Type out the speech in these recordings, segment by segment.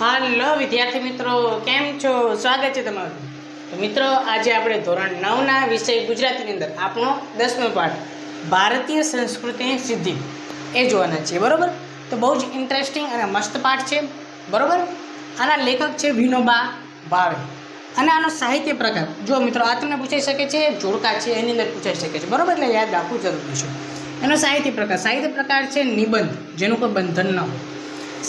હાલો વિદ્યાર્થી મિત્રો, કેમ છો? સ્વાગત છે તમારું. તો મિત્રો, આજે આપણે ધોરણ નવના વિષય ગુજરાતીની અંદર, આપણો દસમો પાઠ, ભારતીય સંસ્કૃતિની સિદ્ધિ. એ જોવાના છે બરોબર? તો બહુ જ ઇન્ટરેસ્ટિંગ અને મસ્ત પાઠ છે, બરોબર? આના લેખક છે વિનોબા ભાવે. અને આનો સાહિત્ય પ્રકાર, જો મિત્રો આ તમને પૂછાઈ શકે છે, જોડકા છે, એની અંદર પૂછાઈ શકે છે, બરોબર? એટલે યાદ રાખવું જરૂરી છે. એનો સાહિત્ય પ્રકાર સાહિત્ય પ્રકાર છે નિબંધ, જેનું કોઈ બંધન ન હોય.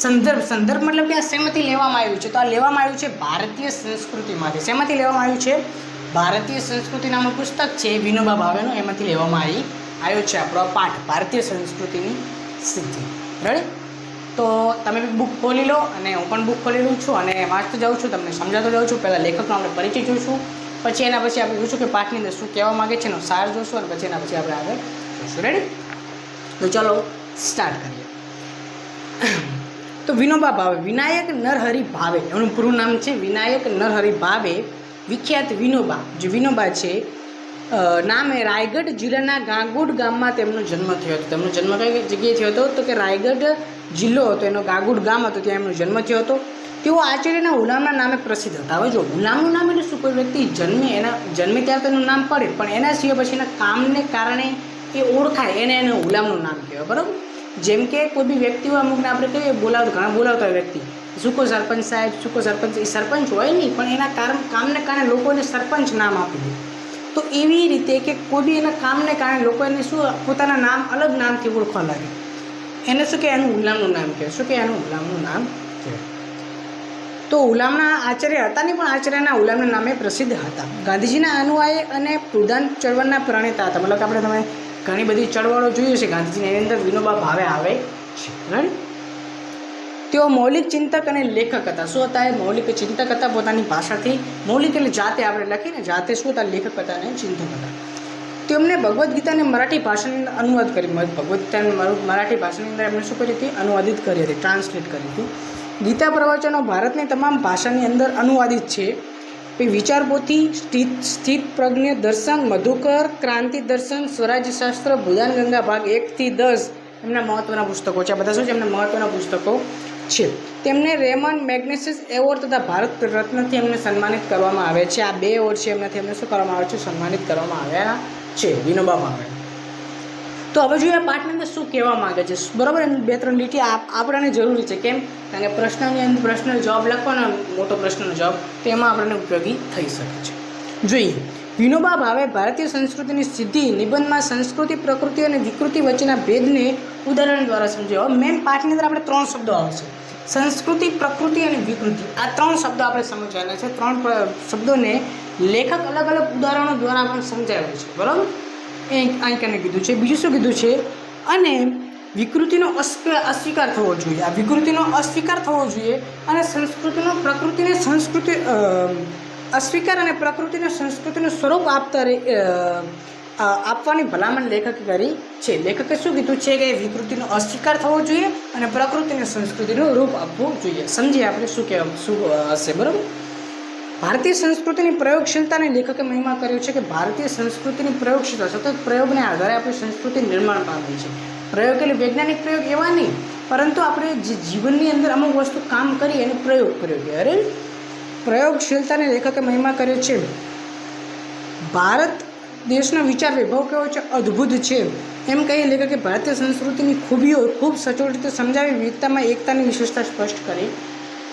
સંદર્ભ સંદર્ભ મતલબ કે આ શેમાંથી લેવામાં આવ્યું છે? તો આ લેવામાં આવ્યું છે ભારતીય સંસ્કૃતિમાંથી. શેમાંથી લેવામાં આવ્યું છે? ભારતીય સંસ્કૃતિ નામનું પુસ્તક છે વિનોબા ભાવેનું. એમાંથી લેવામાં આવી, આવ્યો છે આપણો પાઠ, ભારતીય સંસ્કૃતિની સિદ્ધિ. રેડી તો તમે બી બુક ખોલી લો અને હું પણ બુક ખોલી લઉં છું અને વાંચતો જાઉં છું, તમને સમજાતો જાઉં છું. પહેલાં લેખકનો આપણે પરિચય જોઈશું, પછી એના પછી આપણે જોઈશું કે પાઠની અંદર શું કહેવા માગે છે એનો સાર જોઈશું અને પછી એના પછી આપણે આગળ જોઈશું. રેડી તો ચલો સ્ટાર્ટ કરીએ. તો વિનોબા ભાવે, વિનાયક નરહરિ ભાવે. એનું પૂરું નામ છે વિનાયક નરહરિ ભાવે. વિખ્યાત વિનોબા, જે વિનોબા છે નામે રાયગઢ જિલ્લાના ગાગુડ ગામમાં તેમનો જન્મ થયો હતો. તેમનો જન્મ કઈ જગ્યાએ થયો હતો? તો કે રાયગઢ જિલ્લો હતો, એનો ગાગુડ ગામ હતો, ત્યાં એમનો જન્મ થયો હતો. તેઓ આચાર્યના હુલામના નામે પ્રસિદ્ધ હતા. હવે જો હુલામનું નામ એટલે શું? કોઈ વ્યક્તિ જન્મે એના, જન્મે ત્યારે તેનું નામ પડે, પણ એના સિવાય પછી એના કામને કારણે એ ઓળખાય, એને એનું હુલામનું નામ કહેવાય. બરાબર? જેમ કે કોઈ બી વ્યક્તિઓ અમુકને આપણે કહીએ બોલાવતા, ઘણા બોલાવતા હોય વ્યક્તિ. સુકો સરપંચ સાહેબ, સુકો સરપંચ, એ સરપંચ હોય નહીં, પણ એના કારણ કામને કારણે લોકોને સરપંચ નામ આપી દે તો એવી રીતે કે કોઈ બી એના કામને કારણે લોકો એને શું, પોતાના નામ, અલગ નામથી ઓળખવા લાગે. એને શું કે, એનું ગુલામનું નામ કહે, શું કે એનું ગુલામનું નામ કહે. તો ગુલામના આચાર્ય હતા નહીં, પણ આચાર્યના હુલામના નામે પ્રસિદ્ધ હતા. ગાંધીજીના અનુયાયી અને પ્રધાન ચળવળના પ્રણેતા હતા. મતલબ કે આપણે તમે ઘણી બધી ચળવળો જોઈએ છે ગાંધીજીની એની અંદર વિનોબા ભાવે આવે છે. right? તેઓ મૌલિક ચિંતક અને લેખક હતા. શું હતા એ મૌલિક ચિંતક હતા પોતાની ભાષાથી. મૌલિક એટલે જાતે આપણે લખીને જાતે શું હતા લેખક હતા અને ચિંતક હતા. તેમણે ભગવદ્ ગીતાને મરાઠી ભાષાની અંદર અનુવાદ કરી ભગવદ્ ગીતાને મરાઠી ભાષાની અંદર એમણે શું કરી હતી? અનુવાદિત કરી હતી, ટ્રાન્સલેટ કરી હતી. ગીતા પ્રવચનો ભારતની તમામ ભાષાની અંદર અનુવાદિત છે. વિચારપોથી સ્થિત સ્થિત પ્રજ્ઞ, દર્શન, મધુકર, ક્રાંતિ દર્શન સ્વરાજ્યશાસ્ત્ર ભૂદાન ગંગા ભાગ એકથી દસ. એમના મહત્ત્વના પુસ્તકો છે. આ બધા શું છે? એમના મહત્ત્વના પુસ્તકો છે. તેમને રેમન મેગ્નેસિસ એવોર્ડ તથા ભારત રત્નથી એમને સન્માનિત કરવામાં આવે છે. આ બે એવોર્ડ છે એમનાથી એમને શું કરવામાં આવે છે? સન્માનિત કરવામાં આવ્યા છે. વિનોબા ભાવે તો હવે જોઈએ પાઠની અંદર શું કહેવા માગે છે. બરાબર? એની બે ત્રણ લીટી આપ- આપણને જરૂરી છે. કેમ? કારણ કે પ્રશ્નની અંદર પ્રશ્નનો જવાબ લખવાનો મોટો પ્રશ્નનો જવાબ, તેમાં આપણને ઉપયોગી થઈ શકે છે. જોઈએ. વિનોબા ભાવે ભારતીય સંસ્કૃતિની સિદ્ધિ, નિબંધમાં સંસ્કૃતિ, પ્રકૃતિ અને વિકૃતિ વચ્ચેના ભેદને ઉદાહરણ દ્વારા સમજાવ્યો મેન પાઠની અંદર આપણે ત્રણ શબ્દો આવશે સંસ્કૃતિ, પ્રકૃતિ અને વિકૃતિ. આ ત્રણ શબ્દો આપણે સમજવાના છે. ત્રણ શબ્દોને લેખક અલગ અલગ ઉદાહરણો દ્વારા પણ સમજાવે છે. બરાબર? એ અહીં કને કીધું છે. બીજું શું કીધું છે? અને વિકૃતિનો અસ્વ- અસ્વીકાર થવો જોઈએ. આ વિકૃતિનો અસ્વીકાર થવો જોઈએ અને સંસ્કૃતિનો પ્રકૃતિને સંસ્કૃતિ અસ્વીકાર અને પ્રકૃતિને સંસ્કૃતિનું સ્વરૂપ આપતા રહે આપવાની ભલામણ લેખકે કરી છે. લેખકે શું કીધું છે કે વિકૃતિનો અસ્વીકાર થવો જોઈએ અને પ્રકૃતિને સંસ્કૃતિનું રૂપ આપવું જોઈએ. સમજીએ આપણે શું કહેવા શું હશે, બરાબર? ભારતીય સંસ્કૃતિની પ્રયોગશીલતાને લેખકે મહિમા કર્યો છે કે ભારતીય સંસ્કૃતિની પ્રયોગશીલતા સતત પ્રયોગને આધારે આપણી સંસ્કૃતિ નિર્માણ પામી છે. પ્રયોગ એટલે વૈજ્ઞાનિક પ્રયોગ એવા નહીં, પરંતુ આપણે જે જીવનની અંદર અમુક વસ્તુ કામ કરી એને પ્રયોગ કર્યો કે અરે, પ્રયોગશીલતાને લેખકે મહિમા કર્યો છે. ભારત દેશનો વિચાર વૈભવ કેવો છે? અદ્ભુત છે. એમ કહી લેખકે ભારતીય સંસ્કૃતિની ખૂબીઓ ખૂબ સચોટ રીતે સમજાવી વિવિધતામાં એકતાની વિશેષતા સ્પષ્ટ કરી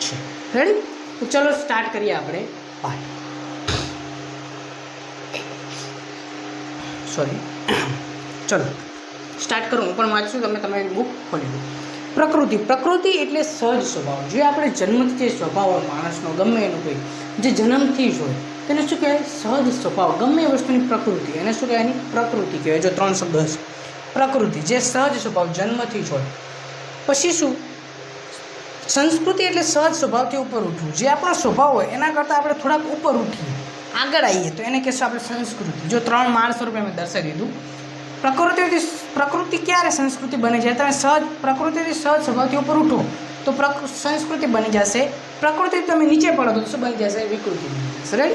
છે. રેડી તો ચલો સ્ટાર્ટ કરીએ આપણે. પાઠ સોરી ચલો. સ્ટાર્ટ કરું હું પણ વાંચું તમે તમે બુક ખોલી દો. પ્રકૃતિ. પ્રકૃતિ એટલે સહજ સ્વભાવ. જે આપણે જન્મથી જે સ્વભાવ હોય માણસનો ગમે એનો કોઈ જે જન્મથી જ હોય તેને શું કહેવાય? સહજ સ્વભાવ. ગમે એ વસ્તુની પ્રકૃતિ. એને શું કહેવાય? એની પ્રકૃતિ કહેવાય. જો ત્રણ શબ્દ હશે. પ્રકૃતિ. જે સહજ સ્વભાવ જન્મથી જ હોય. પછી શું? સંસ્કૃતિ એટલે સહજ સ્વભાવથી ઉપર ઉઠવું. જે આપણો સ્વભાવ હોય, એના કરતાં આપણે થોડાક ઉપર ઉઠીએ. આગળ આવીએ તો એને કહેશું આપણે સંસ્કૃતિ. જો ત્રણ માળ સ્વરૂપે મેં દર્શાવી દીધું. પ્રકૃતિથી પ્રકૃતિ ક્યારે સંસ્કૃતિ બને છે તમે સહજ, પ્રકૃતિથી સહજ સ્વભાવથી ઉપર ઉઠો તો સંસ્કૃતિ બની જશે. પ્રકૃતિ તમે નીચે પડો તો શું બની જશે? વિકૃતિ. બની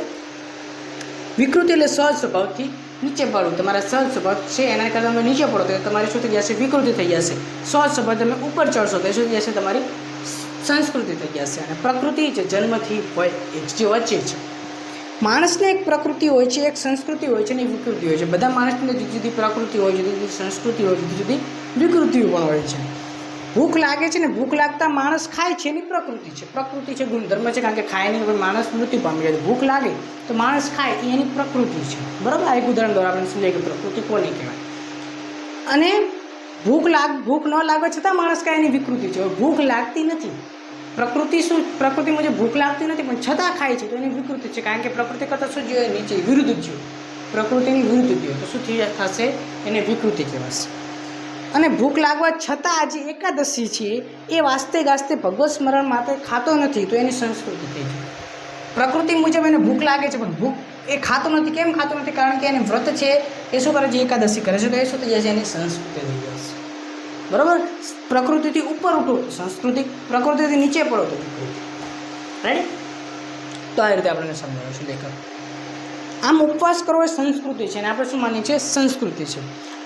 વિકૃતિ એટલે સહજ સ્વભાવથી નીચે પડવું તમારા સહજ સ્વભાવ છે, એના કરતાં તમે નીચે પડો તો તમારી શું થઈ જશે? વિકૃતિ થઈ જશે. સહજ સ્વભાવ તમે ઉપર ચડશો તો શું થઈ જશે? તમારી સંસ્કૃતિ થઈ ગયા અને પ્રકૃતિ જે જન્મથી હોય એ જે વચ્ચે છે. માણસને એક પ્રકૃતિ હોય છે, એક સંસ્કૃતિ હોય છે અને વિકૃતિ હોય છે. બધા માણસને જુદી જુદી પ્રકૃતિ હોય જુદી જુદી સંસ્કૃતિ હોય જુદી જુદી વિકૃતિઓ પણ હોય છે. ભૂખ લાગે છે ને ભૂખ લાગતા માણસ ખાય છે એની પ્રકૃતિ છે. પ્રકૃતિ છે ગુણધર્મ છે કારણ કે ખાય નહીં માણસ મૃત્યુ પામી જાય ભૂખ લાગે તો માણસ ખાય એ એની પ્રકૃતિ છે. બરાબર? આ એક ઉદાહરણ દ્વારા આપણે સમજાય કે પ્રકૃતિ કોને કહેવાય? અને ભૂખ લાગ, ભૂખ ન લાગે છતાં માણસ કાંઈ એની વિકૃતિ છે. ભૂખ લાગતી નથી. પ્રકૃતિ શું પ્રકૃતિ મુજબ ભૂખ લાગતી નથી, પણ છતાં ખાય છે, તો એની વિકૃતિ છે. કારણ કે પ્રકૃતિ કરતાં શું જોઈએ? નીચે વિરુદ્ધ જીવ પ્રકૃતિની વિરુદ્ધ જીવ તો શું થઈ થશે? એને વિકૃતિ કહેવાશે. અને ભૂખ લાગવા છતાં આજે એકાદશી છે, એ વાસ્તે ગાસ્તે ભગવત સ્મરણ માટે ખાતો નથી, તો એની સંસ્કૃતિ થઈ જાય પ્રકૃતિ મુજબ એને ભૂખ લાગે છે, પણ ભૂખ એ ખાતો નથી. કેમ ખાતો નથી? કારણ કે એને વ્રત છે. એ શું કરે છે? એકાદશી કરે છે. તો એ શું થઈ જાય છે? એની સંસ્કૃતિ થઈ જશે બરાબર? પ્રકૃતિથી ઉપર ઉઠો સંસ્કૃતિ પ્રકૃતિથી નીચે પડો તો રાઈટ તો આ રીતે આપણને સમજાવ્યું છે લેખક આમ ઉપવાસ કરવો એ સંસ્કૃતિ છે, અને આપણે શું માનીએ છીએ? સંસ્કૃતિ છે.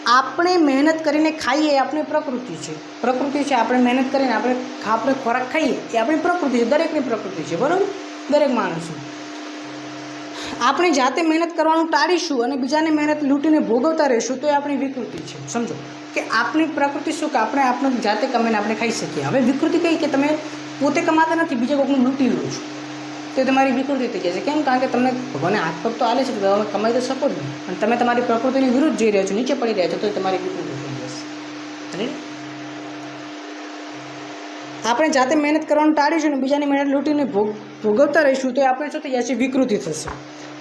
આપણે મહેનત કરીને ખાઈએ એ આપણી પ્રકૃતિ છે. પ્રકૃતિ છે, આપણે મહેનત કરીને આપણે આપણે ખોરાક ખાઈએ એ આપણી પ્રકૃતિ છે, દરેકની પ્રકૃતિ છે, બરાબર? દરેક માણસની. આપણે જાતે મહેનત કરવાનું ટાળીશું અને બીજાને મહેનત લૂંટીને ભોગવતા રહીશું, તો એ આપણી વિકૃતિ છે. સમજો? કે આપણી પ્રકૃતિ શું કે આપણે આપણું જાતે કમાઈને આપણે ખાઈ શકીએ. હવે વિકૃતિ કઈ? કે તમે પોતે કમાતા નથી, બીજા કોઈકનું લૂંટી લો છો. તો તમારી વિકૃતિ થઈ જાય છે. કેમ? કારણ કે તમને ભગવાને હાથ પગ તો આલે છે, તો તમે કમાઈ તો શકો જ નહીં અને તમે તમારી પ્રકૃતિની વિરુદ્ધ જઈ રહ્યા છો, નીચે પડી રહ્યા છો, તો તમારી વિકૃતિ થઈ જશે? આપણે જાતે મહેનત કરવાનું ટાળીશું ને બીજાની મહેનત લૂંટીને ભોગ ભોગવતા રહીશું તો આપણે શું થઈ જશે વિકૃતિ થશે.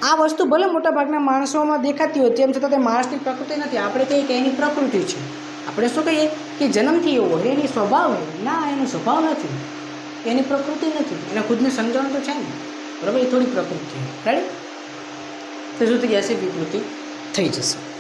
આ વસ્તુ ભલે મોટા ભાગના માણસોમાં દેખાતી હોય તેમ છતાં તે માણસની પ્રકૃતિ નથી. આપણે કહીએ કે એની પ્રકૃતિ છે. આપણે શું કહીએ કે જન્મથી એવો હોય. એની સ્વભાવ હોય ના, એનો સ્વભાવ નથી. એની પ્રકૃતિ નથી. એને ખુદને સમજણ તો છે ને. બરાબર? એ થોડી પ્રકૃતિ. રાઈટ તો શું થઈ જશે વિકૃતિ થઈ જશે.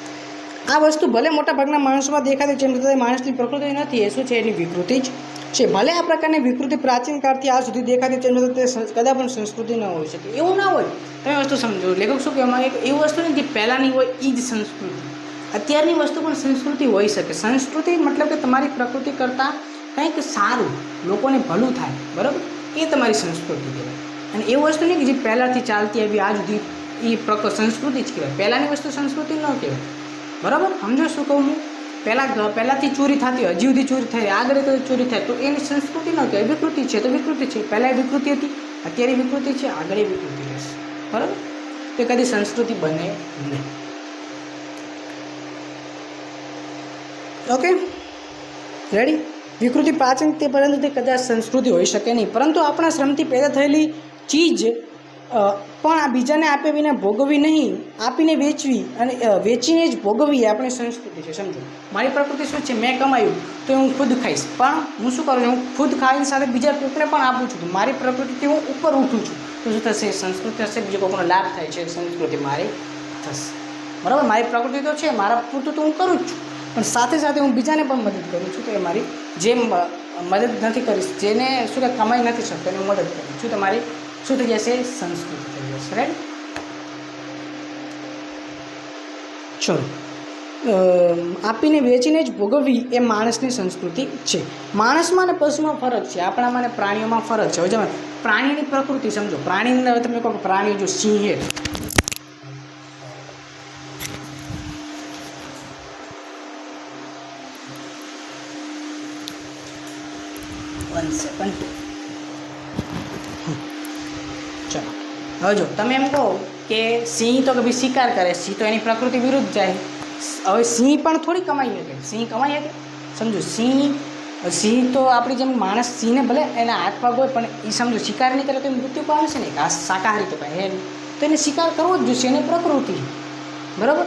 આ વસ્તુ ભલે મોટા ભાગના માણસોમાં દેખાતી છે એમ છતાં માણસની પ્રકૃતિ નથી. એ શું છે? એની વિકૃતિ જ. છે. ભલે આ પ્રકારની વિકૃતિ પ્રાચીન કાળથી આ સુધી દેખાતી તેમ છતાં તે કદાચ પણ સંસ્કૃતિ ન હોઈ શકે. એવું ના હોય. તમે વસ્તુ સમજો. લેખક શું કહેવા માગે? એવી વસ્તુ ને જે પહેલાંની હોય એ જ સંસ્કૃતિ. અત્યારની વસ્તુ પણ સંસ્કૃતિ હોઈ શકે. સંસ્કૃતિ મતલબ કે તમારી પ્રકૃતિ કરતાં કંઈક સારું, લોકોને ભલું થાય. બરાબર? એ તમારી સંસ્કૃતિ કહેવાય. અને એ વસ્તુ નહીં કે જે પહેલાંથી ચાલતી આવી આ સુધી એ પ્રક, સંસ્કૃતિ જ કહેવાય. પહેલાંની વસ્તુ સંસ્કૃતિ ન કહેવાય. બરાબર? સમજો શું કહું હું? પહેલાં પહેલાંથી ચોરી થતી હજી સુધી ચોરી થઈ આગળ તો ચોરી થાય. તો એની સંસ્કૃતિ ન કહેવાય. વિકૃતિ છે તો વિકૃતિ છે. પહેલાં વિકૃતિ હતી, અત્યારે વિકૃતિ છે આગળ વિકૃતિ રહેશે. બરાબર? તે કદી સંસ્કૃતિ બને નહીં. ઓકે રેડી વિકૃતિ પ્રાચીન તે પરંતુ તે કદાચ સંસ્કૃતિ હોઈ શકે નહીં. પરંતુ આપણા શ્રમથી પેદા થયેલી ચીજ પણ આ બીજાને આપે વિના ભોગવવી નહીં. આપીને વેચવી અને વેચીને જ ભોગવવી આપણી સંસ્કૃતિ છે, સમજો. મારી પ્રકૃતિ શું છે? મેં કમાયું તો હું ખુદ ખાઈશ. પણ હું શું કરું છું? હું ખુદ ખાઈને સાથે બીજા કોકને પણ આપું છું. મારી પ્રકૃતિથી હું ઉપર ઉઠું છું. તો શું થશે? સંસ્કૃતિ હશે, બીજો કોઈનો લાભ થાય છે. સંસ્કૃતિ મારી થશે. બરાબર? મારી પ્રકૃતિ તો છે, મારા પૂરતું તો હું કરું જ છું. પણ સાથે સાથે હું બીજાને પણ મદદ કરું છું તો એ મારી જે મદદ નથી કરીશ. જેને શું કે કમાઈ નથી શકતો, એને હું મદદ કરું છું. તો મારી શું થઈ જશે સંસ્કૃતિ થઈ જશે રાઈટ ચલો આપીને વેચીને જ ભોગવવી એ માણસની સંસ્કૃતિ છે. માણસમાં અને પશુમાં ફરક છે. આપણામાં અને પ્રાણીઓમાં ફરક છે. હવે જો પ્રાણીની પ્રકૃતિ સમજો. પ્રાણીની તમે કહો પ્રાણીઓ પ્રાણી જો સિંહ હવે જો, તમે એમ કહો કે સિંહ તો કે ભાઈ શિકાર કરે, સિંહ તો એની પ્રકૃતિ વિરુદ્ધ જાય. હવે સિંહ પણ થોડી કમાઈ શકે. સિંહ કમાઈ શકે? સમજો, સિંહ સિંહ તો આપણી જેમ માણસ સિંહને ભલે એના હાથ પગ હોય, પણ એ સમજો, શિકાર નહીં કરે તો એ મૃત્યુ છે ને? આ શાકાહારી તો કહે તો એને શિકાર કરવો જ જોઈશે એની પ્રકૃતિ. બરાબર?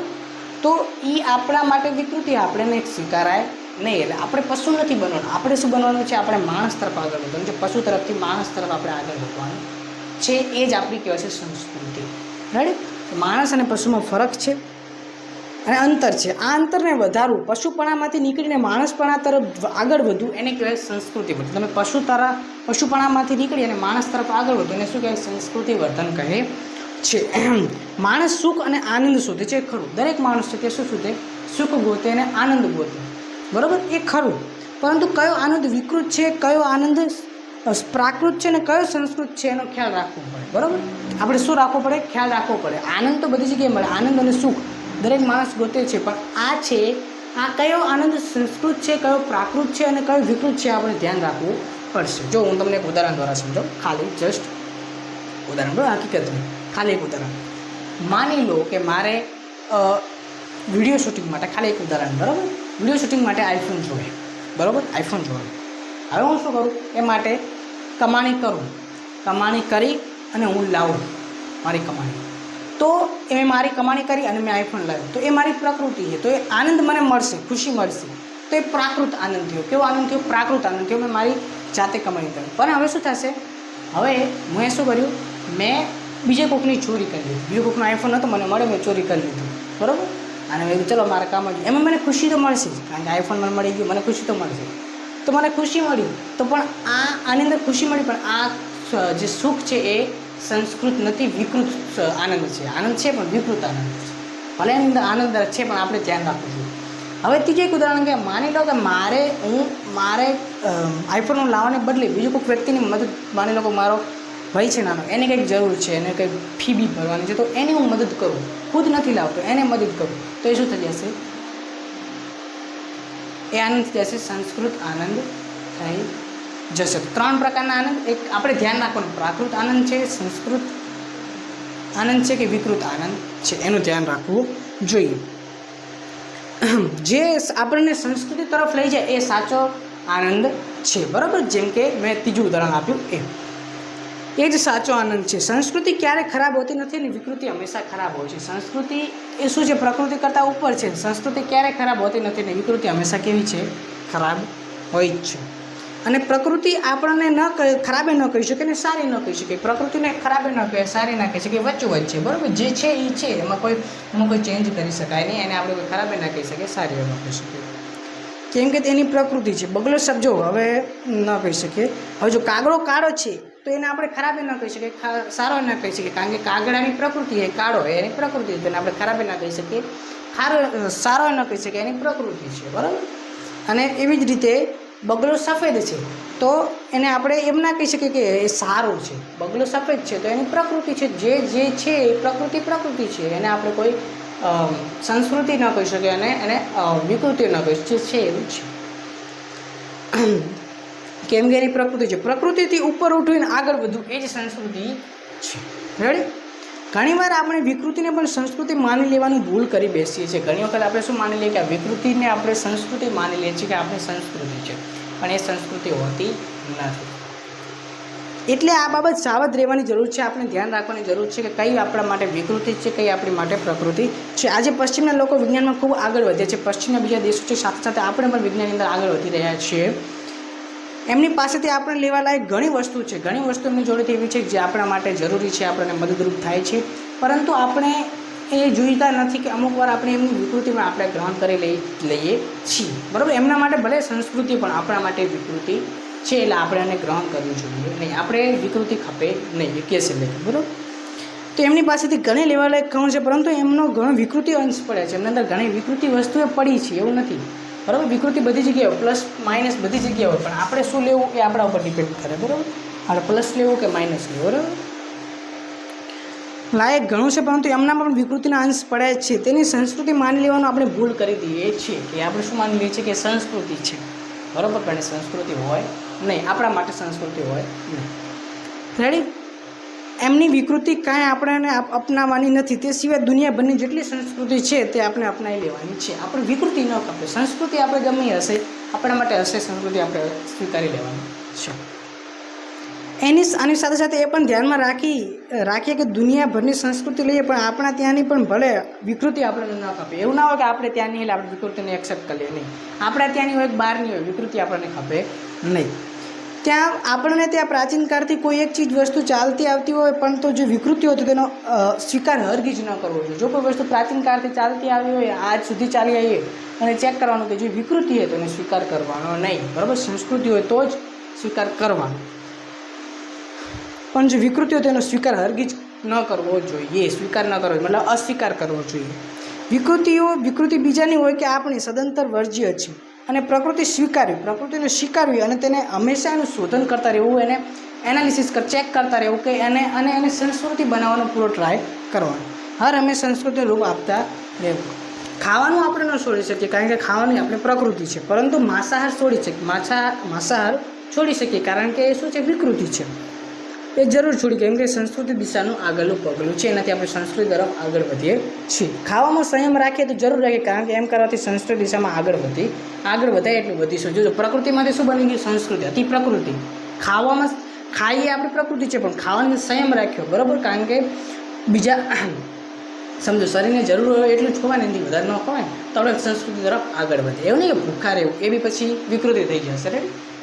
તો એ આપણા માટે વિકૃતિ આપણે સ્વીકારાય નહીં. એટલે આપણે પશુ નથી બનવાનું. આપણે શું બનવાનું છે? આપણે માણસ તરફ આગળ વધવાનું છે. પશુ તરફથી માણસ તરફ આપણે આગળ વધવાનું. છે એ જ આપણી કહેવાય છે સંસ્કૃતિ. રાઈટ માણસ અને પશુમાં ફરક છે અને અંતર છે. આ અંતરને વધારવું પશુપણામાંથી નીકળીને માણસપણા તરફ આગળ વધવું, એને કહેવાય સંસ્કૃતિ વર્તન તમે પશુ તારા, પશુપણામાંથી નીકળી અને માણસ તરફ આગળ વધવું એને શું કહેવાય? સંસ્કૃતિ વર્તન કહે છે. માણસ સુખ અને આનંદ શોધે છે. ખરું. દરેક માણસ છે તે શું શોધે? સુખ ગોતે અને આનંદ ગોતે. બરાબર? એ ખરું. પરંતુ કયો આનંદ વિકૃત છે? કયો આનંદ પ્રાકૃત છે ને કયો સંસ્કૃત છે એનો ખ્યાલ રાખવો પડે, બરાબર? આપણે શું રાખવો પડે? ખ્યાલ રાખવો પડે. આનંદ તો બધી જગ્યાએ મળે, આનંદ અને સુખ, દરેક માણસ ગોતે છે, પણ આ છે, આ કયો આનંદ સંસ્કૃત છે, કયો પ્રાકૃત છે અને કયો વિકૃત છે, આપણે ધ્યાન રાખવું પડશે. જો હું તમને એક ઉદાહરણ દ્વારા સમજો ખાલી જસ્ટ ઉદાહરણ, બરાબર? હકીકત નહીં ખાલી એક ઉદાહરણ. માની લો કે મારે વીડિયો શૂટિંગ માટે ખાલી એક ઉદાહરણ, બરાબર? વીડિયો શૂટિંગ માટે આઈફોન જોઈએ, બરાબર? આઈફોન જોઈએ. હવે હું શું કરું? એ માટે કમાણી કરું, કમાણી કરી અને હું લાવું મારી કમાણી. તો એ મારી કમાણી કરી અને મેં આઈફોન લાવ્યો. તો એ મારી પ્રકૃતિ છે. તો એ આનંદ મને મળશે, ખુશી મળશે. તો એ પ્રાકૃત આનંદ થયો. કેવો આનંદ થયો? પ્રાકૃત આનંદ થયો. મેં મારી જાતે કમાણી કરી. પણ હવે શું થશે? હવે મેં શું કર્યું? મેં બીજે કોકની ચોરી કરી લીધી. બીજો કોકનો આઈફોન હતો, મને મળે મેં ચોરી કરી લીધું. બરાબર? અને મેં ચલો, મારા કામ જ. એમાં મને ખુશી તો મળશે જ, કારણ કે આઈફોન મને મળી ગયું, મને ખુશી તો મળશે તો મને ખુશી મળી. તો પણ આ, આની અંદર ખુશી મળી, પણ આ જે સુખ છે એ સંસ્કૃત નથી, વિકૃત આનંદ છે. આનંદ છે પણ વિકૃત આનંદ છે. ભલે એની અંદર આનંદ છે, પણ આપણે ધ્યાન રાખવું જોઈએ. હવે ત્રીજું એક ઉદાહરણ કે માની લો કે મારે હું, મારે આઈફોન લાવવાને બદલે બીજું કોઈક વ્યક્તિની મદદ, માની લો કે મારો ભાઈ છે નાનો, એને કંઈક જરૂર છે, એને કંઈક ફી બી ભરવાની છે, તો એને હું મદદ કરું. ખુદ નથી લાવતો, એને મદદ કરું. તો એ શું થઈ જશે? એ આનંદ જશે સંસ્કૃત આનંદ થઈ જશે. ત્રણ પ્રકારના આનંદ. એક આપણે ધ્યાન રાખવાનું, પ્રાકૃત આનંદ છે, સંસ્કૃત આનંદ છે કે વિકૃત આનંદ છે? એનું ધ્યાન રાખવું જોઈએ. જે આપણને સંસ્કૃતિ તરફ લઈ જાય એ સાચો આનંદ છે. બરાબર? જેમ કે મેં ત્રીજું ઉદાહરણ આપ્યું એ એ જ સાચો આનંદ છે. સંસ્કૃતિ ક્યારે ખરાબ હોતી નથી અને વિકૃતિ હંમેશા ખરાબ હોય છે. સંસ્કૃતિ એ શું છે? પ્રકૃતિ કરતાં ઉપર છે. સંસ્કૃતિ ક્યારે ખરાબ હોતી નથી અને વિકૃતિ હંમેશા કેવી છે? ખરાબ હોય જ છે. અને પ્રકૃતિ આપણને ન ખરાબે ન કહી શકે ને સારી ન કહી શકે. પ્રકૃતિને ખરાબે ન કહે, સારી ના કહી શકે વચ્ચોવચ્ચ છે. બરાબર? જે છે એ છે. એમાં કોઈ એમાં કોઈ ચેન્જ કરી શકાય નહીં. એને આપણે કોઈ ખરાબે ના કહી શકીએ, સારી ન કહી શકીએ. કેમ કે તેની પ્રકૃતિ છે. બગલો સમજો હવે ન કહી શકીએ. હવે જો કાગડો કાળો છે તો એને આપણે ખરાબ ન કહી શકીએ સારો ન કહી શકીએ. કારણ કે કાગડાની પ્રકૃતિ એ કાળો હોય એની પ્રકૃતિ તેને આપણે ખરાબ ના કહી શકીએ. ખારો સારો ન કહી શકીએ, એની પ્રકૃતિ છે, બરાબર? અને એવી જ રીતે બગલો સફેદ છે, તો એને આપણે એમ ના કહી શકીએ કે એ સારું છે. બગલો સફેદ છે, તો એની પ્રકૃતિ છે, જે જે છે એ પ્રકૃતિ પ્રકૃતિ છે. એને આપણે કોઈ સંસ્કૃતિ ન કહી શકીએ અને એને વિકૃતિ ન કહી શકીએ. છે એવું છે. કેમ કે એની પ્રકૃતિ? છે પ્રકૃતિથી ઉપર ઉઠીને આગળ વધવું, એ જ સંસ્કૃતિ છે. રેડી ઘણીવાર આપણે વિકૃતિને પણ સંસ્કૃતિ માની લેવાની ભૂલ કરી બેસીએ છીએ. ઘણી વખત આપણે શું માની લઈએ કે આ વિકૃતિને આપણે સંસ્કૃતિ માની લઈએ છીએ કે આપણી સંસ્કૃતિ છે. પણ એ સંસ્કૃતિ હોતી નથી. એટલે આ બાબત સાવધ રહેવાની જરૂર છે. આપણે ધ્યાન રાખવાની જરૂર છે કે કઈ આપણા માટે વિકૃતિ છે, કઈ આપણી માટે પ્રકૃતિ છે. આજે પશ્ચિમના લોકો વિજ્ઞાનમાં ખૂબ આગળ વધ્યા છે. પશ્ચિમના બીજા દેશો છે. સાથે સાથે આપણે પણ વિજ્ઞાનની અંદર આગળ વધી રહ્યા છીએ. એમની પાસેથી આપણે લેવા લાયક ઘણી વસ્તુ છે. ઘણી વસ્તુ એમની જોડેથી એવી છે જે આપણા માટે જરૂરી છે, આપણને મદદરૂપ થાય છે. પરંતુ આપણે એ જોઈતા નથી કે અમુક વાર આપણે એમની વિકૃતિમાં આપણે ગ્રહણ કરી લઈ, લઈએ છીએ. બરાબર? એમના માટે ભલે સંસ્કૃતિ પણ આપણા માટે વિકૃતિ છે એટલે આપણે એને ગ્રહણ કરવું જોઈએ. નહીં, આપણે વિકૃતિ ખપે નહીં કેસે લઈએ બરાબર? તો એમની પાસેથી ઘણી લેવા લાયક ઘણું છે, પરંતુ એમનો ઘણો વિકૃતિ અંશ પડે છે. એમની અંદર ઘણી વિકૃતિ વસ્તુએ પડી છે, એવું નથી. બરાબર? વિકૃતિ બધી જગ્યાએ પ્લસ માઇનસ બધી જગ્યાએ હોય, પણ આપણે શું લેવું એ આપણા ઉપર ડિપેન્ડ કરે, બરાબર? આપણે પ્લસ લેવું કે માઇનસ લેવું, બરાબર? લાયક ઘણું છે, પરંતુ એમના પણ વિકૃતિના અંશ પડે જ છે. તેની સંસ્કૃતિ માની લેવાનું આપણે ભૂલ કરી દઈએ છીએ કે આપણે શું માની લઈએ છીએ કે સંસ્કૃતિ છે. બરાબર? પણ સંસ્કૃતિ હોય, નહીં, આપણા માટે સંસ્કૃતિ હોય નહીં. રેડી એમની વિકૃતિ કાંઈ આપણને અપનાવવાની નથી. તે સિવાય દુનિયાભરની જેટલી સંસ્કૃતિ છે તે આપણે અપનાવી લેવાની છે. આપણે વિકૃતિ ન ખપે સંસ્કૃતિ આપણે ગમે હશે, આપણા માટે હશે સંસ્કૃતિ આપણે સ્વીકારી લેવાની છે. એની આની સાથે સાથે એ પણ ધ્યાનમાં રાખી, રાખીએ કે દુનિયાભરની સંસ્કૃતિ લઈએ પણ આપણા ત્યાંની પણ ભલે વિકૃતિ આપણને ન ખપે એવું ના હોય કે આપણે ત્યાંની એટલે આપણે વિકૃતિને એક્સેપ્ટ કરીએ નહીં. આપણા ત્યાંની હોય બહારની હોય, વિકૃતિ આપણને ખપે નહીં. ત્યાં આપણને ત્યાં પ્રાચીન કાળથી કોઈ એક ચીજ વસ્તુ ચાલતી આવતી હોય, પણ તો જો હોય તો તેનો સ્વીકાર હરગીજ ન કરવો જોઈએ. જો કોઈ વસ્તુ પ્રાચીન કાળથી ચાલતી આવી હોય, આજ સુધી ચાલી આવી હોય, અને ચેક કરવાનું કે જે વિકૃતિ હોય તો એને સ્વીકાર કરવાનો નહીં. બરાબર? સંસ્કૃતિ હોય તો જ સ્વીકાર કરવાનો. પણ જો વિકૃતિ હોય તો સ્વીકાર હરગીજ ન કરવો જોઈએ. સ્વીકાર ન કરવો મતલબ અસ્વીકાર કરવો જોઈએ. વિકૃતિઓ, વિકૃતિ બીજાની હોય કે આપણી સદંતર વર્જ્ય છે. અને પ્રકૃતિ સ્વીકારવી, પ્રકૃતિને સ્વીકારવી અને તેને હંમેશા એનું શોધન કરતા રહેવું, એને એનાલિસિસ કર ચેક કરતા રહેવું કે એને, અને એને સંસ્કૃતિ બનાવવાનો પૂરો ટ્રાય કરવાનો. હર હંમેશ સંસ્કૃતિને રૂપ આપતા રહેવું. ખાવાનું આપણે ન છોડી શકીએ, કારણ કે ખાવાની આપણે પ્રકૃતિ છે. પરંતુ માંસાહાર છોડી શકીએ માછા માંસાહાર છોડી શકીએ, કારણ કે એ શું છે? વિકૃતિ છે. એ જરૂર છોડી કેમ કે સંસ્કૃતિ દિશાનું આગળનું પગલું છે. એનાથી આપણે સંસ્કૃતિ તરફ આગળ વધીએ છીએ. ખાવામાં સંયમ રાખીએ તો જરૂર રાખીએ કારણ કે એમ કરવાથી સંસ્કૃતિ દિશામાં આગળ વધી, આગળ વધાય એટલું વધીશું. જો પ્રકૃતિમાંથી શું બની ગયું? સંસ્કૃતિ. અતિ પ્રકૃતિ. ખાવામાં ખાઈએ આપણી પ્રકૃતિ છે, પણ ખાવાની સંયમ રાખ્યો. બરાબર? કારણ કે બીજા સમજો, શરીરને જરૂર હોય એટલું જ ખવાય ને, એનાથી વધારે ન ખવાય. તો આપણે સંસ્કૃતિ તરફ આગળ વધે એવું નહીં કે ભૂખા રહેવું. એ બી પછી વિકૃતિ થઈ જશે. રાઈટ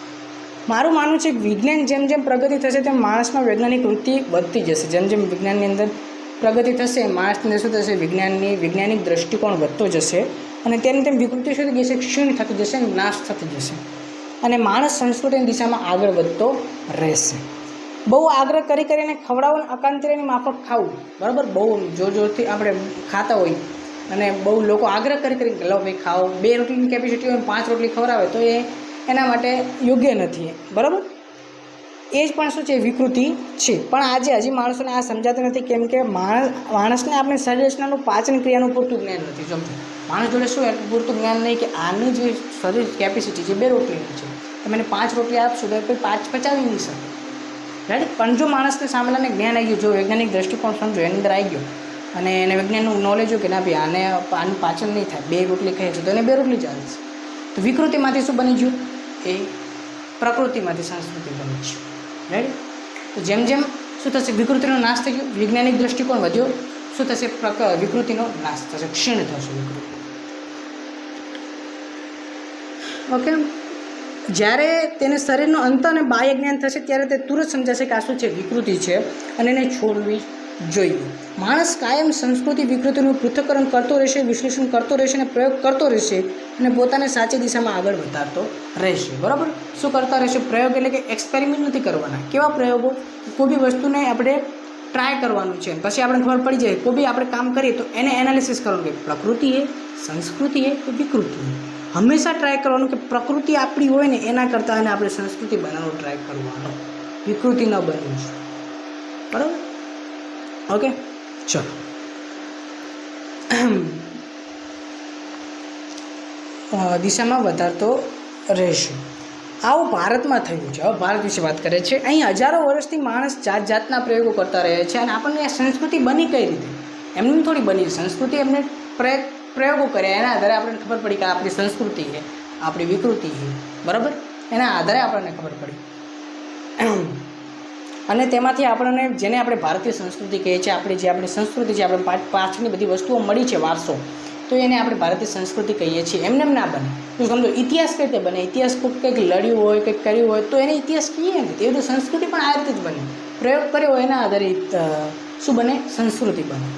મારું માનવું છે કે વિજ્ઞાન જેમ જેમ પ્રગતિ થશે તેમ માણસમાં વૈજ્ઞાનિક વૃત્તિ વધતી જશે. જેમ જેમ વિજ્ઞાનની અંદર પ્રગતિ થશે, માણસને શું થશે? વિજ્ઞાનની, વૈજ્ઞાનિક દ્રષ્ટિકોણ વધતો જશે અને તેની તેમ વિકૃતિ શું થઈ જશે? ક્ષીણ થતી જશે અને નાશ થતી જશે. અને માણસ સંસ્કૃતિની દિશામાં આગળ વધતો રહેશે. બહુ આગ્રહ કરી કરીને ખવડાવવાનું અકાંતરેની માફક ખાવું બરાબર? બહુ જોર જોરથી આપણે ખાતા હોય અને બહુ લોકો આગ્રહ કરી કરીને લો ભાઈ, ખાઓ. બે રોટલીની કેપેસિટી હોય પાંચ રોટલી ખવડાવે તો એ એના માટે યોગ્ય નથી. બરાબર? એ જ પણ શું છે, વિકૃતિ છે. પણ આજે હજી માણસોને આ સમજાતું નથી કેમ કે માણસ, માણસને આપણે શરીરચનાનું પાચન ક્રિયાનું પૂરતું જ્ઞાન નથી સમજો માણસ જોડે શું એટલું પૂરતું જ્ઞાન નહીં કે આની જે શરીર કેપેસિટી છે, બે રોટલીની છે. તમે એને પાંચ રોટલી આપશો તો કોઈ પાંચ પચાવી નહીં શકે. રાઈટ પણ જો માણસને સામેલાને જ્ઞાન આવી ગયું, જો વૈજ્ઞાનિક દ્રષ્ટિકોણ સમજો, એની અંદર આવી ગયો. અને એને વિજ્ઞાનનું નોલેજ હોય કે ના ભાઈ, આને, આનું પાચન નહીં થાય. બે રોટલી કહે છે તો એને બે રોટલી ચાલે છે તો વિકૃતિમાંથી શું બની ગયું? એ પ્રકૃતિમાંથી સંસ્કૃતિ બને છે. રાઈટ તો જેમ જેમ શું થશે? વિકૃતિનો નાશ થઈ ગયો. વૈજ્ઞાનિક દ્રષ્ટિકોણ વધ્યો. શું થશે? વિકૃતિનો નાશ થશે. ક્ષીણ થશે વિકૃતિ. ઓકે જ્યારે તેને શરીરનો અંત અને બાહ્ય જ્ઞાન થશે, ત્યારે તે તુરંત સમજાશે કે આ શું છે? વિકૃતિ છે. અને એને છોડવી જોઈએ. માણસ કાયમ સંસ્કૃતિ, વિકૃતિનું પૃથ્થકરણ કરતો રહેશે, વિશ્લેષણ કરતો રહેશે અને પ્રયોગ કરતો રહેશે અને પોતાને સાચી દિશામાં આગળ વધારતો રહેશે, બરાબર? શું કરતા રહેશે? પ્રયોગ એટલે કે એક્સપેરિમેન્ટ નથી કરવાના. કેવા પ્રયોગો? કોઈ બી વસ્તુને આપણે ટ્રાય કરવાનું છે. પછી આપણે ખબર પડી જાય, કોઈ બી આપણે કામ કરીએ તો એને એનાલિસિસ કરવાનું કે પ્રકૃતિ એ, સંસ્કૃતિ એ કે વિકૃતિ હંમેશા ટ્રાય કરવાનું કે પ્રકૃતિ આપણી હોય ને એના કરતાં એને આપણે સંસ્કૃતિ બનાવવાનો ટ્રાય કરવાનો. વિકૃતિ ન બનવું બરાબર? ઓકે? ચલો. દિશામાં વધારતો રહેશે. આવું ભારતમાં થયું છે. હવે ભારત વિશે વાત કરે છે અહીં હજારો વર્ષથી માણસ જાત જાતના પ્રયોગો કરતા રહે છે અને આપણને આ સંસ્કૃતિ બની કઈ રીતે? એમને થોડી બની સંસ્કૃતિ એમને પ્રયોગ પ્રયોગો કર્યા એના આધારે આપણને ખબર પડી કે આપણી સંસ્કૃતિ છે આપણી વિકૃતિ છે. બરાબર? એના આધારે આપણને ખબર પડી. અને તેમાંથી આપણને, જેને આપણે ભારતીય સંસ્કૃતિ કહીએ છીએ આપણી જે આપણી સંસ્કૃતિ છે, આપણે પાછળની બધી વસ્તુઓ મળી છે, વારસો તો એને આપણે ભારતીય સંસ્કૃતિ કહીએ છીએ. એમને એમ ના બને. તો સમજો, ઇતિહાસ કઈ રીતે બને? ઇતિહાસ કોઈ કંઈક લડ્યું હોય, કંઈક કર્યું હોય, તો એને ઇતિહાસ કહીએ ને. તેવી રીતે સંસ્કૃતિ પણ આ રીતે જ બને. પ્રયોગ કર્યો એના આધારે શું બને? સંસ્કૃતિ બને.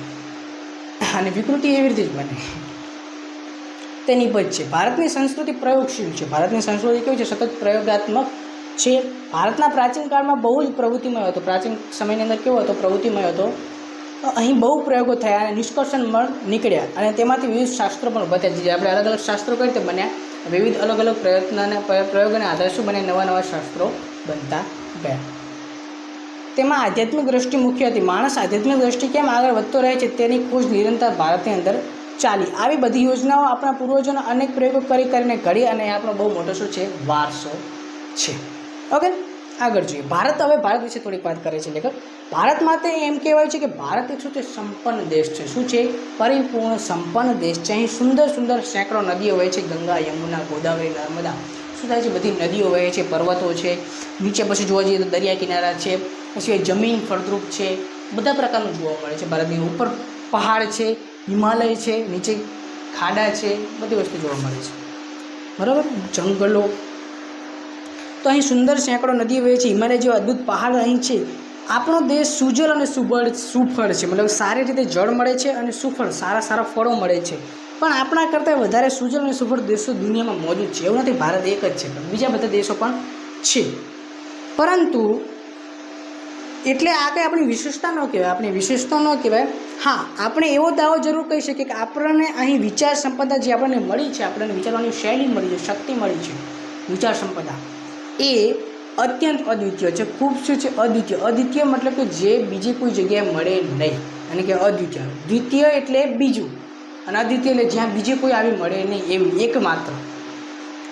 અને વિકૃતિ એવી રીતે જ બને. તેની પદ છે. ભારતની સંસ્કૃતિ પ્રયોગશીલ છે. ભારતની સંસ્કૃતિ કેવી છે? સતત પ્રયોગાત્મક છે. ભારતના પ્રાચીન કાળમાં બહુ જ પ્રવૃત્તિમય હતો. પ્રાચીન સમયની અંદર કેવો હતો? પ્રવૃત્તિમય હતો. અહીં બહુ પ્રયોગો થયા અને નિષ્કર્ષણ પણ નીકળ્યા. અને તેમાંથી વિવિધ શાસ્ત્રો પણ બતાવી દીધા આપણે અલગ અલગ શાસ્ત્રો કઈ રીતે બન્યા. વિવિધ અલગ અલગ પ્રયત્ન અને પ્ર- પ્રયોગોને આધારે શું બને નવા નવા શાસ્ત્રો બનતા ગયા. તેમાં આધ્યાત્મિક દ્રષ્ટિ મુખ્ય હતી. માણસ આધ્યાત્મિક દ્રષ્ટિ કેમ આગળ વધતો રહે છે તેની ખોજ નિરંતર ભારતની અંદર ચાલી. આવી બધી યોજનાઓ આપણા પૂર્વજોના અનેક પ્રયોગો કરી કરીને ઘડી અને આપણો બહુ મોટો શું છે? વારસો છે. ઓકે? આગળ જોઈએ. ભારત હવે ભારત વિશે થોડીક વાત કરે છે લેખક. ભારતમાં તે એમ કહેવાય છે કે ભારત એક શું છે સંપન્ન દેશ છે. શું છે? પરિપૂર્ણ સંપન્ન દેશ છે. અહીં સુંદર સુંદર સેંકડો નદીઓ વહે છે. ગંગા, યમુના, ગોદાવરી, નર્મદા. શું થાય છે? બધી નદીઓ વહે છે, પર્વતો છે. નીચે પછી જોવા જઈએ તો દરિયા કિનારા છે. પછી જમીન ફળદ્રુપ છે. બધા પ્રકારનું જોવા મળે છે. ભારતની ઉપર પહાડ છે, હિમાલય છે, નીચે ખાડા છે. બધી વસ્તુ જોવા મળે છે. બરાબર? જંગલો તો અહીં સુંદર સેંકડો નદીઓ વહે છે, હિમાલય જેવા અદ્ભુત પહાડ અહીં છે. આપણો દેશ સુજલ અને સુબળ, સુફળ છે. મતલબ સારી રીતે જળ મળે છે અને સુફળ, સારા સારા ફળો મળે છે. પણ આપણા કરતાં વધારે સુજલ અને સુફળ દેશો દુનિયામાં મોજૂદ છે. એવું નથી, ભારત એક જ છે. બીજા બધા દેશો પણ છે. પરંતુ એટલે આ કંઈ આપણી વિશેષતા ન કહેવાય. આપણી વિશેષતા ન કહેવાય. હા, આપણે એવો દાવો જરૂર કહી શકીએ કે આપણને અહીં વિચાર સંપદા જે આપણને મળી છે, આપણને વિચારવાની શૈલી મળી છે, શક્તિ મળી છે. વિચાર સંપદા. એ અત્યંત અદ્વિતીય છે. ખૂબ શું છે? અદ્વિતીય. અદ્વિતીય મતલબ કે જે બીજી કોઈ જગ્યાએ મળે નહીં અને કે અદ્વિતીય. દ્વિતીય એટલે બીજું અને અદ્વિતીય એટલે જ્યાં બીજી કોઈ આવી મળે નહીં એવી એકમાત્ર.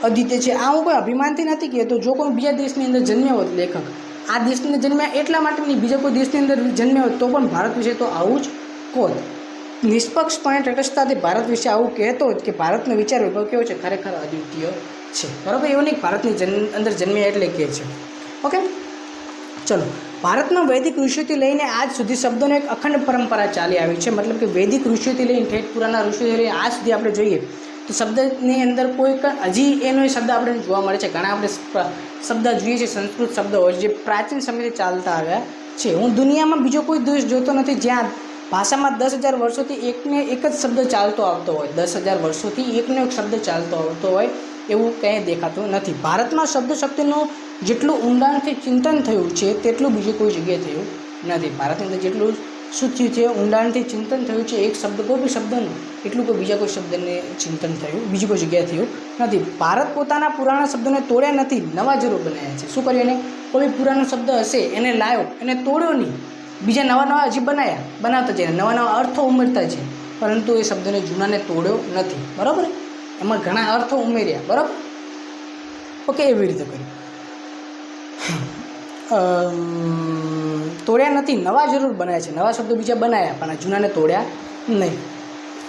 અદ્વિતીય છે. આ હું કોઈ અભિમાનથી નથી કહેતો. જો કોઈ બીજા દેશની અંદર જન્મ્યો હોત લેખક, આ દેશની અંદર જન્મ્યા એટલા માટે નહીં, બીજા કોઈ દેશની અંદર જન્મ્યો હોત તો પણ ભારત વિશે તો આવું જ કોત. નિષ્પક્ષપણે તટસ્થતાથી ભારત વિશે આવું કહેતો કે ભારતનો વિચાર વૈભવ કેવો છે? ખરેખર અદ્વિતીય છે. બરાબર? એવું નહીં ભારતની જન અંદર જન્મ્યા એટલે કહે છે. ઓકે? ચલો. ભારતમાં વૈદિક ઋષિથી લઈને આજ સુધી શબ્દોને એક અખંડ પરંપરા ચાલી આવી છે. મતલબ કે વૈદિક ઋષિથી લઈને ઠેઠ પુરાના ઋષિથી લઈને આજ સુધી આપણે જોઈએ, તો શબ્દની અંદર કોઈ પણ, હજી એનો શબ્દ આપણે જોવા મળે છે. ઘણા આપણે શબ્દ જોઈએ છીએ સંસ્કૃત શબ્દો હોય જે પ્રાચીન સમયથી ચાલતા આવ્યા છે. હું દુનિયામાં બીજો કોઈ દેશ જોતો નથી જ્યાં ભાષામાં દસ હજાર વર્ષોથી એકને એક જ શબ્દ ચાલતો આવતો હોય. દસ હજાર વર્ષોથી એકનો એક શબ્દ ચાલતો આવતો હોય. એવું ક્યાંય દેખાતું નથી. ભારતમાં શબ્દ શક્તિનું જેટલું ઊંડાણથી ચિંતન થયું છે, તેટલું બીજી કોઈ જગ્યાએ થયું નથી. ભારતની અંદર જેટલું શું છે, ઊંડાણથી ચિંતન થયું છે, એક શબ્દ, કોઈ બી શબ્દનું, એટલું કોઈ બીજા કોઈ શબ્દને ચિંતન થયું, બીજી કોઈ જગ્યાએ થયું નથી. ભારત પોતાના પુરાણા શબ્દોને તોડ્યા નથી, નવા જરૂર બનાવ્યા છે. શું કર્યું એને? કોઈ પુરાણો શબ્દ હશે, એને લાવ્યો એને તોડ્યો નહીં. બીજા નવા નવા હજી બનાવ્યા બનાવતા જઈને નવા નવા અર્થો ઉમેરતા છે પરંતુ એ શબ્દને જૂનાને તોડ્યો નથી. બરાબર? એમાં ઘણા અર્થો ઉમેર્યા, બરાબર? ઓકે, એવી રીતે કર્યું. તોડ્યા નથી, નવા જરૂર બનાવ્યા છે. નવા શબ્દો બીજા બનાવ્યા, પણ આ જૂનાને તોડ્યા નહીં.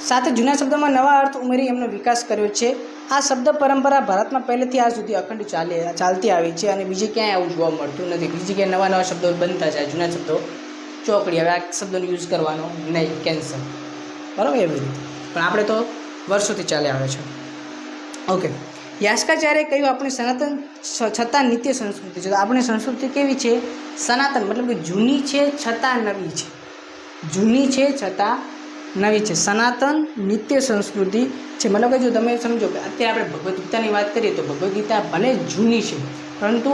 સાથે જૂના શબ્દોમાં નવા અર્થ ઉમેરી એમનો વિકાસ કર્યો છે. આ શબ્દ પરંપરા ભારતમાં પહેલેથી આજ સુધી અખંડ ચાલે, ચાલતી આવી છે અને બીજે ક્યાંય આવું જોવા મળતું નથી. બીજી જગ્યાએ નવા નવા શબ્દો બનતા જાય, જૂના શબ્દો ચોકડી, હવે આ શબ્દોનો યુઝ કરવાનો નહીં કેન્સલ બરાબર? એવી રીતે. પણ આપણે તો વર્ષોથી ચાલ્યા આવે છે. ઓકે યાસ્કાચાર્ય કહ્યું આપણી સનાતન છતાં નિત્ય સંસ્કૃતિ છે, તો આપણી સંસ્કૃતિ કેવી છે? સનાતન મતલબ કે જૂની છે, છતાં નવી છે. જૂની છે, છતાં નવી છે. સનાતન નિત્ય સંસ્કૃતિ છે. મતલબ કે જો તમે સમજો કે અત્યારે આપણે ભગવદ્ ગીતાની વાત કરીએ તો ભગવદ્ ગીતા ભલે જૂની છે, પરંતુ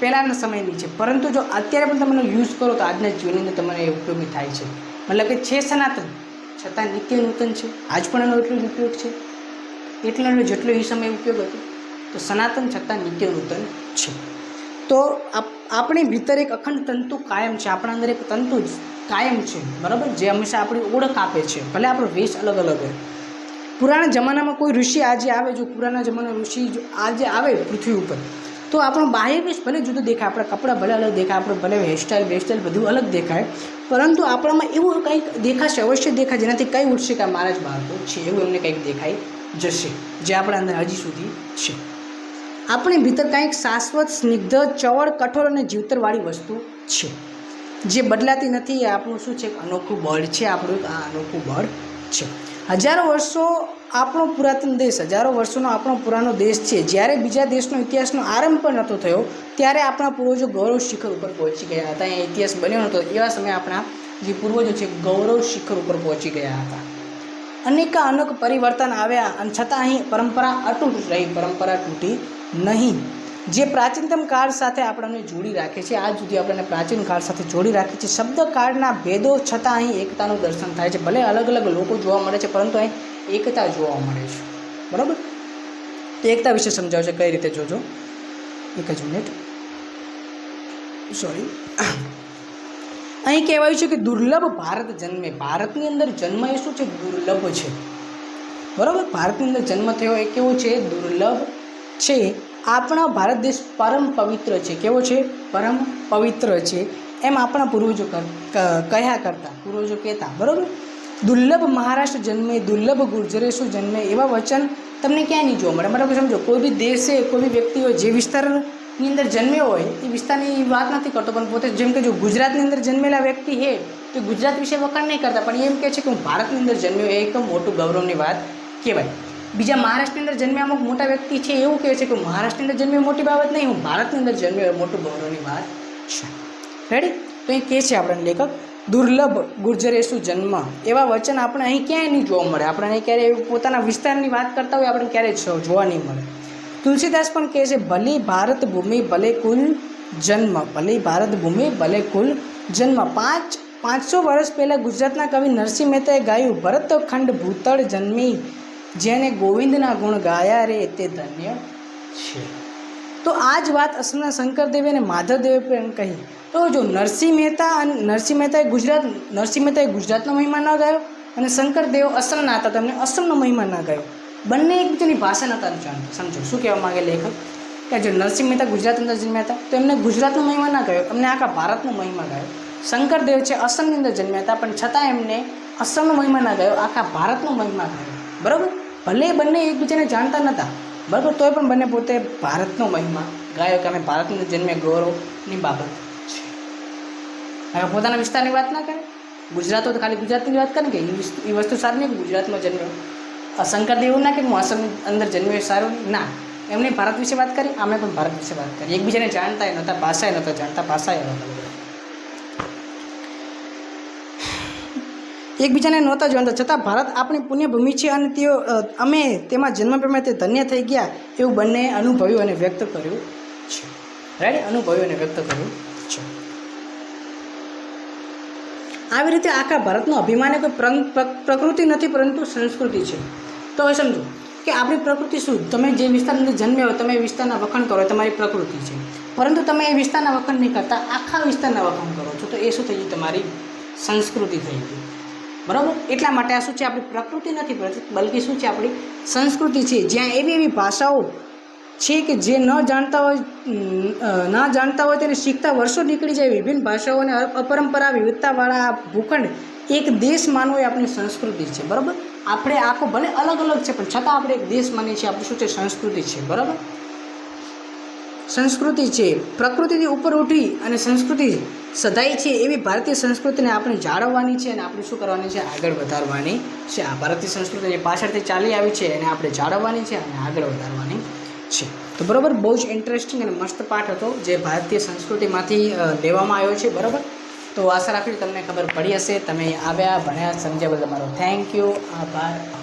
પહેલાંના સમયની છે. પરંતુ જો અત્યારે પણ તમે યુઝ કરો તો આજના જીવનની અંદર તમને એ ઉપયોગી થાય છે. મતલબ કે છે સનાતન, છતાં નિત્ય નૂતન છે. આજ પણ એનો એટલો ઉપયોગ છે. એટલો ને જેટલો એ સમય ઉપયોગ હતો, તો સનાતન છતાં નિત્ય નૂતન છે. તો આપ- આપણી ભીતર એક અખંડ તંતુ કાયમ છે, આપણા અંદર એક તંતુ જ કાયમ છે, બરાબર? જે હંમેશા આપણી ઓળખ આપે છે, ભલે આપણો વેશ અલગ અલગ હોય. પુરાણા જમાનામાં કોઈ ઋષિ આજે આવે, જો પુરાના જમાના ઋષિ જો આજે આવે પૃથ્વી ઉપર, તો આપણો બાહ્ય વેશ ભલે જુદો દેખાય, આપણા કપડાં ભલે અલગ દેખાય, આપણે ભલે હેરસ્ટાઈલ બેરસ્ટાઈલ બધું અલગ દેખાય, પરંતુ આપણામાં એવું કંઈક દેખાશે, અવશ્ય દેખાય, જેનાથી કંઈ ઉઠશે કે મારા જ બાળકો છે, એવું એમને કંઈક દેખાઈ જશે, જે આપણા અંદર હજી સુધી છે. આપણી ભીતર કંઈક શાશ્વત, સ્નિગ્ધ, ચવળ, કઠોર અને જીવતરવાળી વસ્તુ છે. જે બદલાતી નથી, એ આપણું શું છે? અનોખું બળ છે, આપણું એક આ અનોખું બળ છે. હજારો વર્ષો આપણો પુરાતન દેશ, હજારો વર્ષોનો આપણો પુરાનો દેશ છે. જ્યારે બીજા દેશનો ઇતિહાસનો આરંભ પણ નહોતો થયો, ત્યારે આપણા પૂર્વજો ગૌરવ શિખર ઉપર પહોંચી ગયા હતા. અહીંયા ઇતિહાસ બન્યો નહોતો, એવા સમયે આપણા જે પૂર્વજો છે, ગૌરવ શિખર ઉપર પહોંચી ગયા હતા. અનેકા અનેક પરિવર્તન આવ્યા અને છતાં અહીં પરંપરા અતૂટ રહી, પરંપરા તૂટી નહીં. જે પ્રાચીનતમ કાળ સાથે આપણને જોડી રાખે છે, આજ સુધી આપણને પ્રાચીન કાળ સાથે જોડી રાખે છે. શબ્દ કાળના ભેદો છતાં અહીં એકતાનું દર્શન થાય છે. ભલે અલગ અલગ લોકો જોવા મળે છે, પરંતુ અહીં એકતા જોવા મળે છે. બરાબર? તો એકતા વિશે સમજાવશે કઈ રીતે જોજો? એક જ મિનિટ. સોરી અહીં કહેવાયું છે કે દુર્લભ ભારત જન્મે. ભારતની અંદર જન્મ એ શું છે? દુર્લભ છે. બરાબર? ભારતની અંદર જન્મ થયો એ કેવો છે? દુર્લભ છે. આપણા ભારત દેશ પરમ પવિત્ર છે. કેવો છે? પરમ પવિત્ર છે. એમ આપણા પૂર્વજો કહ્યા કરતા, પૂર્વજો કહેતા. બરાબર? દુર્લભ મહારાષ્ટ્ર જન્મે, દુર્લભ ગુર્જરે શું જન્મે એવા વચન તમને ક્યાંય નહીં જોવા મળે. બરાબર સમજો, કોઈ બી દેશે, કોઈ બી વ્યક્તિઓ જે જે વિસ્તારની અંદર જન્મ્યો હોય એ વિસ્તારની વાત નથી કરતો, પણ પોતે જેમ કે જો ગુજરાતની અંદર જન્મેલા વ્યક્તિ છે તો ગુજરાત વિશે વખાણ નહીં કરતા. પણ એમ કહે છે કે હું ભારતની અંદર જન્મ્યો એ એક મોટું ગૌરવની વાત કહેવાય. બીજા મહારાષ્ટ્રની અંદર જન્મ્યા અમુક મોટા વ્યક્તિ છે, એવું કહે છે કે મહારાષ્ટ્રની અંદર જન્મ્યો મોટી બાબત નહીં, હું ભારતની અંદર જન્મ્યો એ મોટું ગૌરવની વાત છે. રેડી તો એ કહે છે આપણને લેખક, દુર્લભ ગુર્જરેશુ જન્મ. એવા વચન આપણે અહીં ક્યાંય નહીં જોવા મળે. આપણે અહીં ક્યારેય પોતાના વિસ્તારની વાત કરતા હોય, આપણે ક્યારેય જોવા નહીં મળે. તુલસીદાસ પણ કહે છે, ભલે ભારત ભૂમિ, ભલે કુલ જન્મ, ભલે ભારત ભૂમિ, ભલે કુલ જન્મ. પાંચ, પાંચસો વર્ષ પહેલાં ગુજરાતના કવિ નરસિંહ મહેતાએ ગાયું ભરતખંડ ભૂતળ જન્મી જેને ગોવિંદના ગુણ ગાયા રે, તે ધન્ય છે. તો આ જ વાત અસલના શંકરદેવે અને માધવદેવે પણ કહી. તો જો નરસિંહ મહેતા અને નરસિંહ મહેતાએ ગુજરાત, નરસિંહ મહેતાએ ગુજરાતનો મહિમા ન ગાયો અને શંકરદેવ અસલના હતા તેમને અસલનો મહિમા ન ગાયો. બંને એકબીજાની ભાષા નહોતા જાણતા સમજો શું કહેવા માગે લેખક? કે જો નરસિંહ મહેતા ગુજરાત અંદર જન્મ્યા હતા, તો એમને ગુજરાતનો મહિમા ના ગયો, એમને આખા ભારતનો મહિમા ગાયો. શંકરદેવ છે અસમની અંદર જન્મ્યા હતા, પણ છતાં એમને અસમનો મહિમા ના ગાયો, આખા ભારતનો મહિમા ગાયો. બરાબર? ભલે બંને એકબીજાને જાણતા નહોતા બરાબર? તોય પણ બંને પોતે ભારતનો મહિમા ગાયો કે અમે ભારતનું જન્મે ગૌરવની બાબત છે. હવે પોતાના વિસ્તારની વાત ના કરે? ગુજરાત તો ખાલી ગુજરાતની વાત કરે કે એ વસ્તુ સારી નહીં કે ગુજરાતમાં જન્મ્યો શંકરદેવ એવું ના કે મોસમની અંદર જન્મ્યો સારું? ના. એમણે ભારત વિશે વાત કરી અમે પણ ભારત વિશે વાત કરી. એકબીજાને જાણતા નહોતા, ભાષાએ નહોતા જાણતા, ભાષાએ નહોતા. એકબીજાને નહોતા જાણતા, છતાં ભારત આપણી પુણ્યભૂમિ છે અને તેઓ અમે તેમાં જન્મ પ્રમાણે તે ધન્ય થઈ ગયા એવું બંને અનુભવ્યું અને વ્યક્ત કર્યું છે. રાઈટ અનુભવ્યું અને વ્યક્ત કર્યું છે. આવી રીતે આખા ભારતનો અભિમાન એ કોઈ પ્ર- પ્ર- પ્રકૃતિ નથી, પરંતુ સંસ્કૃતિ છે. તો હવે સમજો કે આપણી પ્રકૃતિ શું? તમે જે વિસ્તારની જન્મ્યા હોય, તમે વિસ્તારના વખાણ કરો તમારી પ્રકૃતિ છે. પરંતુ તમે એ વિસ્તારના વખાણ નહીં કરતા, આખા વિસ્તારના વખાણ કરો છો. તો એ શું થઈ ગયું? તમારી સંસ્કૃતિ થઈ ગઈ. બરાબર? એટલા માટે આ શું છે? આપણી પ્રકૃતિ નથી બલકી શું છે? આપણી સંસ્કૃતિ છે. જ્યાં એવી એવી ભાષાઓ છે કે જે ન જાણતા હોય ના જાણતા હોય તેને શીખતા વર્ષો નીકળી જાય વિભિન્ન ભાષાઓ અને અપરંપરા વિવિધતાવાળા આ ભૂખંડ એક દેશ માનવો એ આપણી સંસ્કૃતિ છે, બરાબર? આપણે આખો ભલે અલગ અલગ છે, પણ છતાં આપણે એક દેશ માનીએ છીએ, આપણું શું છે? સંસ્કૃતિ છે, બરાબર? સંસ્કૃતિ છે પ્રકૃતિથી ઉપર ઉઠી અને સંસ્કૃતિ સદાય છે એવી ભારતીય સંસ્કૃતિને આપણે જાળવવાની છે અને આપણે શું કરવાની છે? આગળ વધારવાની છે. આ ભારતીય સંસ્કૃતિ જે પાછળથી ચાલી આવી છે એને આપણે જાળવવાની છે અને આગળ વધારવાની છે. તો બરાબર, બહુ જ ઇન્ટરેસ્ટિંગ અને મસ્ત પાઠ હતો જે ભારતીય સંસ્કૃતિમાંથી લેવામાં આવ્યો છે, બરાબર? તો આશા રાખીને તમને ખબર પડી હશે. તમે આવ્યા, ભણ્યા, સમજ્યા બદલ તમારો થેન્ક યુ આભાર.